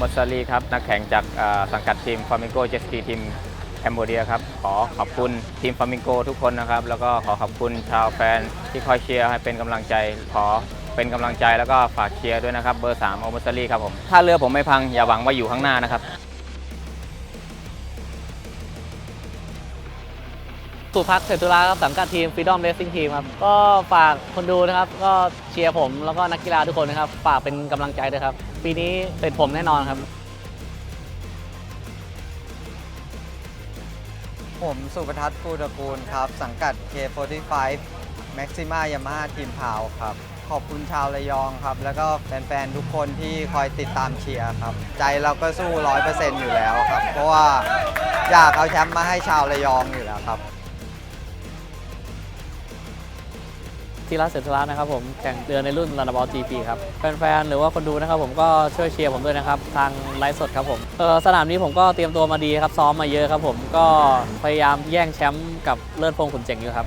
มัสซาลีครับ นักแข่งจากสังกัดทีมฟามิงโกเจสกีทีมแคนเบเดียครับ ขอขอบคุณทีมฟามิงโกทุกคนนะครับ แล้วก็ขอขอบคุณชาวแฟนที่คอยเชียร์ให้เป็นกำลังใจ ขอเป็นกำลังใจแล้วก็ฝากเชียร์ด้วยนะครับ เบอร์3โอมัสซาลีครับผม ถ้าเรือผมไม่พังอย่าหวังว่าอยู่ข้างหน้านะครับ สุพัฒน์เศรษฐุราครับสังกัดทีม Freedom Racing Team ครับ ก็ฝากคนดูนะครับ ก็เชียร์ผมแล้วก็นักกีฬาทุกคนนะครับ ฝากเป็นกำลังใจด้วยครับ ปีนี้เป็นผมแน่นอนครับ ผมสุประทัศน์ภูตระกูลครับ สังกัด K45 Maxima Yamaha Team p a l ครับ ขอบคุณชาวระยองครับ แล้วก็แฟนๆ ทุกคนที่คอยติดตามเชียร์ครับ ใจเราก็สู้ 100%อยู่แล้วครับ เพราะว่าอยากเอาแชมป์มาให้ชาวระยองอยู่แล้วครับ ทีรัสเสรษฐุรานะครับผมแข่งเรือในรุ่นรันบอล GP ครับแฟนๆหรือว่าคนดูนะครับผมก็ช่วยเชียร์ผมด้วยนะครับทางไลฟ์สดครับผมเออสนามนี้ผมก็เตรียมตัวมาดีครับซ้อมมาเยอะครับผมก็พยายามแย่งแชมป์กับเลิศพงขุนเจ๋งอยู่ครับ